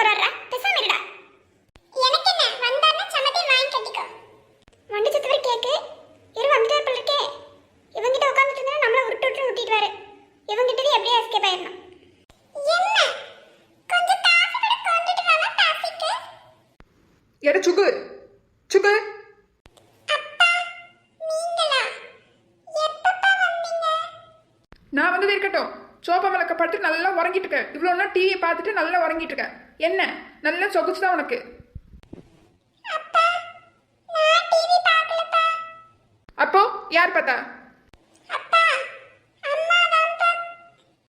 போறாரா? பேசாம இருடா. எனக்கு என்ன வந்தாருன்னா சமத்தி வாங்கி கட்டிக்கோ. வண்டி சுத்தவர் கேக்கு. இரு வந்துட்டே போல இருக்கே. இவங்கிட்ட உட்காந்துட்டு இருந்தா நம்மள உருட்டு உருட்டு உருட்டிடுவாரு இவங்கிட்ட எப்படியே எஸ்கேப் ஆயிடணும்? என்ன? கொஞ்சம் காஃபி போட்டு கொண்டுட்டு வாமா காஃபிக்கு எட சுகு சுகு அப்பா நீங்களா? எப்பப்பா வந்தீங்க? நான் வந்தது இருக்கட்டும். சோபா விளக்க படுத்து நல்லா உறங்கிட்டு இருக்க இவ்வளோ நாள் டிவியை பார்த்துட்டு நல்லா உறங்கிட்டு இருக்க என்ன? நல்லா சொகுச்சு தான் உனக்கு? அப்பா யார் பார்த்தா?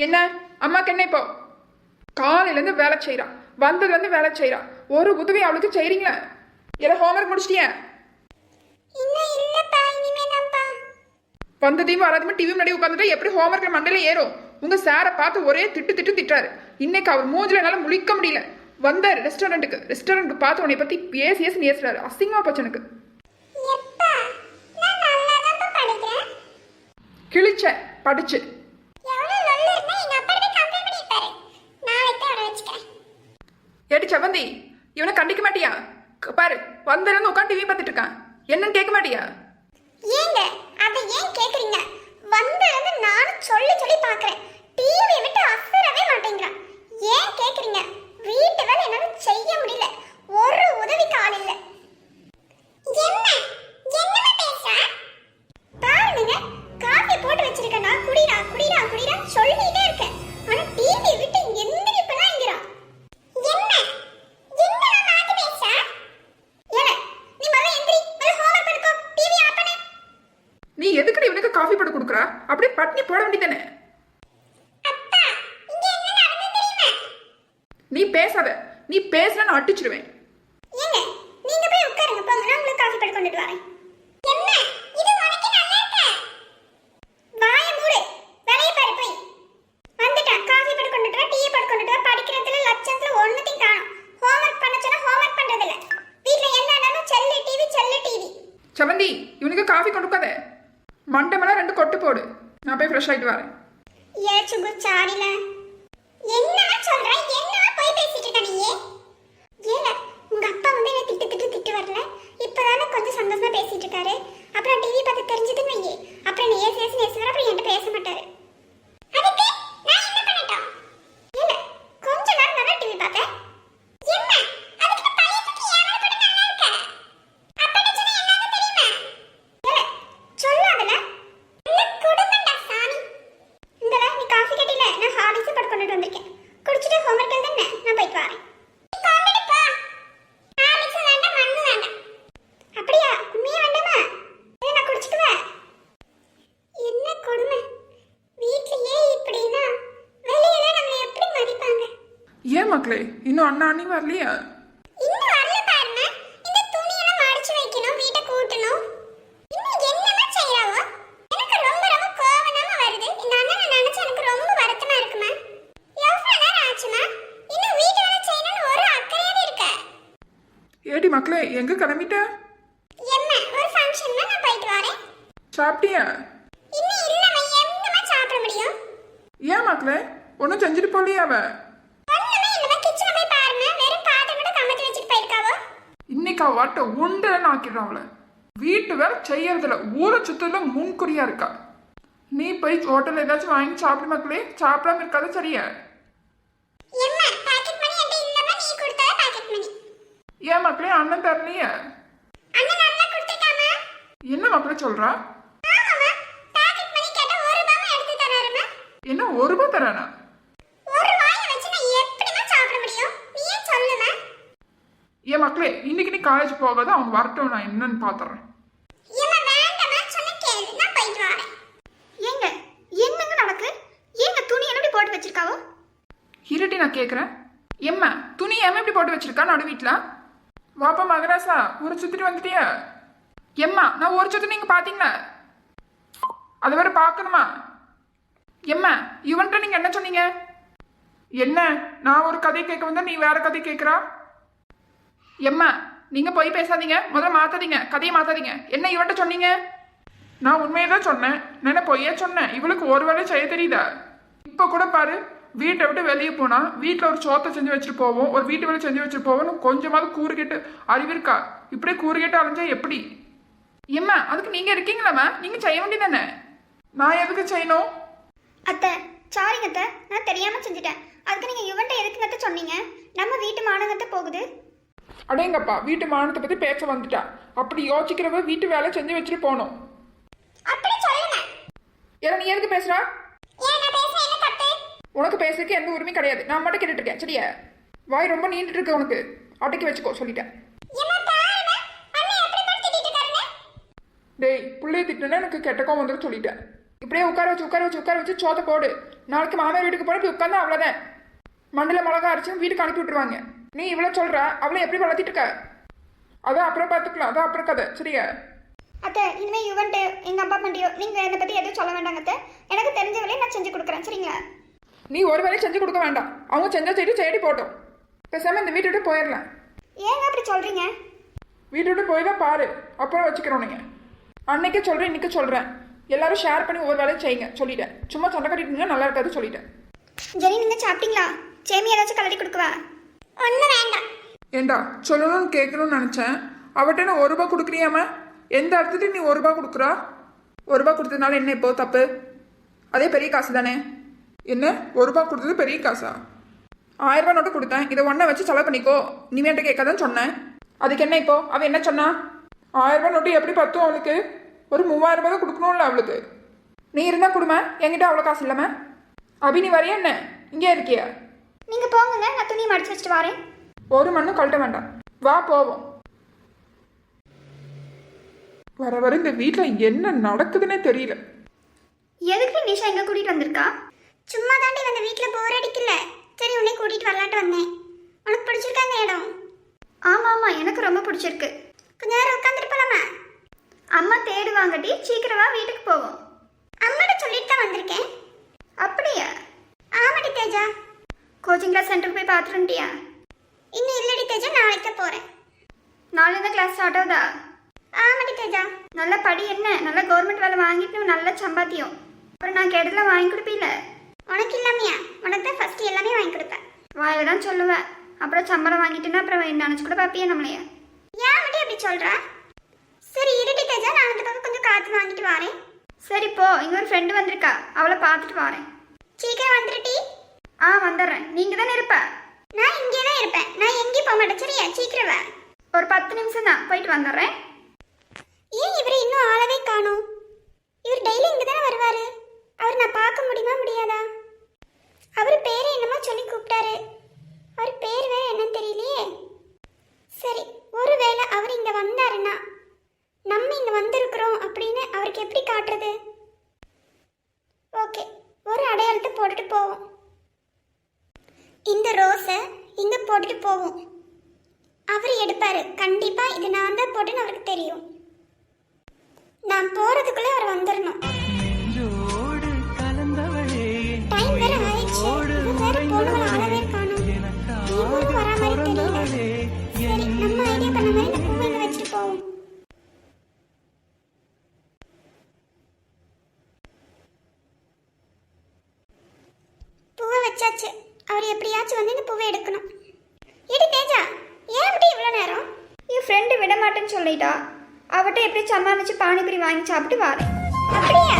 என்ன? அம்மாக்கு என்ன இப்போ? காலையிலேருந்து வேலை செய்கிறா வந்ததுலேருந்து வேலை செய்கிறா ஒரு உதவி அவளுக்கு செய்கிறீங்களா ஏதோ ஹோம்ஒர்க் முடிச்சிட்டியா? வந்ததையும் வராதுமே டிவி முன்னாடி உட்காந்துட்டு எப்படி ஹோம்ஒர்க்கில் மண்டையில ஏறும்? உங்க சாரை பார்த்து ஒரே திட்டு திட்டு திட்டாரு இன்னைக்கு அவர் மூஞ்சில என்னால முழிக்க முடியல. வந்தார் ரெஸ்டாரண்ட்டுக்கு ரெஸ்டாரண்ட் பார்த்து உன்னை பத்தி பேசி ஏசி பேசுறாரு அசிங்கமா போச்சு எனக்கு. கிழிச்ச படிச்சு. ஏடி செவந்தி இவனை கண்டிக்க மாட்டியா? பாரு வந்திருந்து உட்காந்து டிவி பார்த்துட்டு இருக்கான். என்னன்னு கேட்க மாட்டியா? ஏங்க அதை ஏன் கேக்குறீங்க? வந்திருந்து நானும் சொல்லி சொல்லி பார்க்கறேன். டிவி விட்டு அசரவே மாட்டேங்கிறான். ஏன் கேக்குறீங்க? வீட்டு வேலை என்னால செய்ய முடியல. ஒரு உதவிக்கு ஆள் இல்ல. என்ன? என்ன பேசுற? பாருங்க. நீ பேசாத. நீ பேசினா நான் அடிச்சிடுவேன். ஏங்க நீங்க போய் உட்காருங்க. போங்க நான் உங்களுக்கு காஃபி போட்டு கொண்டுட்டு வரேன். என்ன? இது உனக்கு நல்லா இருக்கா? வாய மூடு. பாரு போய். வந்துட்டேன். காஃபி போட்டு கொண்டுட்டு வா டீ போட்டு கொண்டுட்டு வா. படிக்கிறதுல லட்சத்துல ஒண்ணுத்தையும் காணும். ஹோம்ஒர்க் பண்ண சொன்னா ஹோம்ஒர்க் பண்றது இல்ல வீட்ல செல்லு டிவி செல்லு டிவி செவந்தி இவனுக்கு காஃபி கொடுக்காத மண்டை மேல ரெண்டு கொட்டு போடு. நான் போய் ஃப்ரெஷ் ஆயிட்டு வரேன். குச்சாடில என்ன சொல்ற? என்ன போய் பேசிட்டு இருக்க நீயே ஏல உங்க அப்பா வந்து என்ன திட்டு திட்டு திட்டு வரல இப்பதானே கொஞ்சம் சந்தோஷமா பேசிட்டு இருக்காரு. அப்புறம் டிவி பார்த்து தெரிஞ்சதுன்னு வையே அப்புறம் நீ ஏசி ஏசி நேசுவார் அப்புறம் என்கிட்ட பேச மாட்டாரு அதுக்கு நான் என்ன பண்ணட்டும் ஏல கொஞ்ச நேரம் நல்லா டிவி பார்த்தேன் என்ன அதுக்கு பழைய தூக்கி ஏன் மேல போட்டு நல்லா இருக்க அப்பா என்ன சொன்னா என்னன்னு தெரியுமா ஏல சொல்லாதல நல்ல குடும்பம்டா சாமி இந்தடா நீ காஃபி கட்டில நான் ஹார்லிக்ஸ் போட்டு கொண்டுட்டு வந்திருக்கேன் குடிச்சிட்டு ஹோம்ஒர்க் எழுதுன நான் போயிட்டு வரேன் கொண்டுட்டு போ ஹார்லிக்ஸ் வேண்டாம் மண்ணு வேண்டாம் அப்படியா உண்மையா வேண்டாமா இதை நான் குடிச்சுக்குவேன் என்ன கொடுமை வீட்லயே இப்படின்னா வெளியில நம்ம எப்படி மதிப்பாங்க ஏன் மக்களே இன்னும் அண்ணா அண்ணி வரலையா இன்னும் வரல பாருங்க இந்த துணியெல்லாம் மடிச்சு வைக்கணும் வீட்டை கூட்டணும் இன்னும் என்னமா செய்யறாவோ எனக்கு ரொம்ப ரொம்ப கோவமா வருது இந்த அண்ணனை நினைச்சு எனக்கு ரொம்ப வருத்தமா இருக்குமா எவ்வளவு நேரம் ஆச்சுமா இன்னும் வீட்டு வேலை செய்யணும்னு ஒரு அக்கறையாவே இருக்க. ஏடி மக்களே எங்க கிளம்பிட்ட? என்ன ஒரு ஃபங்க்ஷன்னா நான் போயிட்டு வரேன். சாப்பிட்டியா? இன்னும் இல்லம்மா எங்கம்மா சாப்பிட முடியும்? ஏன் மக்களே? ஒன்றும் செஞ்சுட்டு போலியா அவ? அமெரிக்கா வாட்ட உண்டுன்னு ஆக்கிடும் அவளை. வீட்டு வேலை செய்யறதில்ல. ஊரை சுத்தல முன்குறியா இருக்கா. நீ போய் ஹோட்டல் ஏதாச்சும் வாங்கி சாப்பிடு மக்களே. சாப்பிடாம இருக்காத சரியா? ஏன் மக்களே அண்ணன் தரலைய என்ன மக்களே சொல்றா? என்ன ஒரு ரூபாய் தரானா? ஏன் மக்களே இன்னைக்கு நீ காலேஜ் போகாத அவன் வரட்டும் நான் என்னன்னு பாத்துறேன். ஏமா வேண்டாமா சொன்ன கேளு நான் போயிட்டு வரேன். ஏங்க என்னங்க நடக்கு? ஏங்க துணி என்னடி போட்டு வச்சிருக்காவோ? இருட்டி நான் கேக்குறேன். எம்மா துணி ஏமா இப்படி போட்டு வச்சிருக்கா நடு வீட்ல? வாப்பா மகராசா ஒரு சுத்திட்டு வந்துட்டியா? எம்மா நான் ஒரு சுத்தி நீங்க பாத்தீங்களா? அதை வேற பார்க்கணுமா எம்மா இவன்ட்ட நீங்க என்ன சொன்னீங்க? என்ன நான் ஒரு கதை கேட்க வந்தா நீ வேற கதை கேட்குறா எம்மா நீங்க போய் பேசாதீங்க. முதல்ல மாத்தாதீங்க. கதையை மாத்தாதீங்க. என்ன இவன்ட்ட சொன்னீங்க? நான் உண்மையை தான் சொன்னேன். நான் பொய்யா சொன்னேன். இவளுக்கு ஒரு வேலை செய்ய தெரியுதா? இப்போ கூட பாரு வீட்டை விட்டு வெளியே போனால் வீட்டில் ஒரு சோத்தை செஞ்சு வச்சுட்டு போவோம். ஒரு வீட்டு வேலை செஞ்சு வச்சுட்டு போவோம் கொஞ்சமாவது கூறுகிட்டு அறிவிருக்கா இப்படியே கூறுகிட்டு அலைஞ்சா எப்படி? ஏம்மா அதுக்கு நீங்கள் இருக்கீங்களாம்மா நீங்கள் செய்ய வேண்டியதானே நான் எதுக்கு செய்யணும்? அத்தை சாரிங்க அத்தை. நான் தெரியாமல் செஞ்சுட்டேன். அதுக்கு நீங்கள் இவன்ட்ட எதுக்குங்க சொன்னீங்க? நம்ம வீட்டு மானங்கத்தை போகுது. அடேங்கப்பா வீட்டு மானத்தை பத்தி பேச வந்துட்டா. அப்படி யோசிக்கிறவ வீட்டு வேலை செஞ்சு வச்சுட்டு போகணும். ஏன்னா நீ எதுக்கு பேசுறா? உனக்கு பேசுறதுக்கு எந்த உரிமையும் கிடையாது. நான் மட்டும் கேட்டுட்டு இருக்கேன் சரியா? வாய் ரொம்ப நீண்டுட்டு இருக்கு உனக்கு. அடக்கி வச்சுக்கோ சொல்லிட்டேன். டேய் பிள்ளைய திட்டுனா எனக்கு கெட்ட கோவம் வந்துடும் சொல்லிட்டேன். இப்படியே உட்கார வச்சு உட்கார வச்சு உட்கார வச்சு சோத்த போடு. நாளைக்கு மாமியார் வீட்டுக்கு போய் இப்படி உட்காந்து அவ்வளோதான் மண்டில மிளகா அரைச்சு வீட்டுக்கு அனுப்பி விட்டுருவாங்க. நீ இவ்வளோ சொல்ற? அவளை எப்படி வளர்த்திட்டு இருக்க? அதான் அப்புறம் பார்த்துக்கலாம். அதான் அப்புறம் கதை. சரியா? அத்தை இனிமே யுவன்ட்டு எங்க அப்பா பண்ணியோ நீங்க என்னை பத்தி எதுவும் சொல்ல வேண்டாங்க அத்தை. எனக்கு தெரிஞ்ச வேலையை நான் செஞ்சு கொடுக்குறேன். சரிங்களா நீ ஒரு வேலையும் செஞ்சு கொடுக்க வேண்டாம். அவங்க செஞ்சா செய்து தேடி போட்டோம். பேசாம இந்த வீட்டை விட்டு போயிடலாம். ஏங்க அப்படி சொல்றீங்க? வீட்டை விட்டு போய் தான் பாரு. அப்புறம் வச்சுக்கிறோம் நீங்க. அன்னைக்கே சொல்றேன் இன்னைக்கு சொல்றேன். எல்லாரும் ஷேர் பண்ணி ஒரு வேலையும் செய்யுங்க. சொல்லிட்டேன். சும்மா சண்டை கட்டிட்டு நல்லா இருக்காது சொல்லிட்டேன். ஜெனி நீங்க சாப்பிட்டீங்களா? சேமி ஏதாச்சும் கலரி கொடுக்கவா? ஒன்றும் வேண்டாம். ஏண்டா சொல்லணும்னு கேட்கணும்னு நினச்சேன். அவட்ட நான் ஒரு ரூபா கொடுக்குறியாம? எந்த இடத்துலையும் நீ ஒரு ரூபா கொடுக்குறா? ஒரு ரூபா கொடுத்ததுனால என்ன இப்போ தப்பு? அதே பெரிய காசு தானே. என்ன? ஒரு ரூபா கொடுத்தது பெரிய காசா? ஆயிரம் ரூபா நோட்டு கொடுத்தேன். இதை ஒன்றை வச்சு செலவு பண்ணிக்கோ. நீ வேண்ட கேட்காதன்னு சொன்னேன். அதுக்கு என்ன இப்போ? அவள் என்ன சொன்னா? ஆயிரம் ரூபா நோட்டு எப்படி பத்தும் அவளுக்கு? ஒரு மூவாயிரம் ரூபாய் தான் கொடுக்கணும்ல அவளுக்கு. நீ இருந்தால் கொடுமா. என்கிட்ட அவ்வளோ காசு இல்லாம அபி நீ வரையா என்ன? இங்கே இருக்கியா? நீங்க போங்க நான் துணியை மடிச்சு வச்சுட்டு வரேன். ஒரு மண்ணும் கழட்ட வேண்டாம். வா போவோம். வர வர இந்த வீட்டில் என்ன நடக்குதுன்னே தெரியல. எதுக்கு நிஷா எங்க கூட்டிட்டு வந்திருக்கா? சும்மா தாண்டி வந்து வீட்டில் போர் அடிக்கல. சரி உன்னை கூட்டிட்டு வரலான்ட்டு வந்தேன். உனக்கு பிடிச்சிருக்கா அந்த இடம்? ஆமா ஆமா எனக்கு ரொம்ப பிடிச்சிருக்கு. கொஞ்ச நேரம் உட்காந்துட்டு போலாமா? அம்மா தேடுவாங்கட்டி சீக்கிரமா வீட்டுக்கு போவோம். அம்மாட்ட சொல்லிட்டு தான் வந்திருக்கேன். அப்படியா? ஆமாடி தேஜா. கோச்சிங் கிளாஸ் சென்டருக்கு போய் பார்த்துருண்டியா இன்னும் இல்லடி தேஜா நாளைக்கு தான் போகிறேன் நாளைக்கு கிளாஸ் ஸ்டார்ட் ஆகுதா? ஆமாடி தேஜா. நல்ல படி என்ன? நல்ல கவர்மெண்ட் வேலை வாங்கிட்டு நல்ல சம்பாத்தியம். அப்புறம் நான் கேட்டதெல்லாம் வாங்கி கொடுப்பீல? உனக்கு இல்லாமையா? உனக்கு தான் ஃபர்ஸ்ட் எல்லாமே வாங்கி கொடுப்பேன். வாயில தான் சொல்லுவேன் அப்புறம் சம்பளம் வாங்கிட்டுன்னா அப்புறம் நினச்சி கூட பார்ப்பியே நம்மளைய? ஏன் மட்டும் அப்படி சொல்றா? சரி இருடி தேஜா நான் அந்த பக்கம் கொஞ்சம் காற்று வாங்கிட்டு வரேன். சரி போ. இங்க ஒரு ஃப்ரெண்டு வந்திருக்கா. அவளை பார்த்துட்டு வரேன். சீக்கிரம் வந்துருட்டி ஆ வந்துடுறேன். நீங்க தானே இருப்ப? நான் இங்கே தான் இருப்பேன். நான் எங்கேயும் போக மாட்டேன். சரியா? சீக்கிரம் வா. ஒரு பத்து நிமிஷம் தான். போயிட்டு வந்துடுறேன். ஏன் இவர் இன்னும் ஆளவே காணோம்? இவர் டெய்லி இங்கே தானே வருவாரு அவர் நான் பார்க்க முடியுமா முடியாதா அவர் பேரை என்னமோ சொல்லி கூப்பிட்டாரு அவர் பேர் வேற என்னன்னு தெரியலையே சரி ஒருவேளை அவர் இங்கே வந்தாருன்னா நம்ம இங்கே வந்திருக்கிறோம் அப்படின்னு அவருக்கு எப்படி காட்டுறது ஓகே ஒரு அடையாளத்தை போட்டுட்டு போவோம் இந்த ரோஸை இங்கே போட்டுட்டு போவோம். அவர் எடுப்பார். கண்டிப்பாக இது நான் தான் போட்டுன்னு அவருக்கு தெரியும். நான் போகிறதுக்குள்ளே அவர் வந்துடணும் எப்படியாச்சும் வந்து இந்த பூவை எடுக்கணும். ஏடி தேஜா ஏன் அப்படி இவ்வளோ நேரம்? என் ஃப்ரெண்டு விட மாட்டேன்னு சொல்லிட்டா. அவட்ட எப்படி சமாளிச்சு பானிபூரி வாங்கி சாப்பிட்டு வரேன். அப்படியா?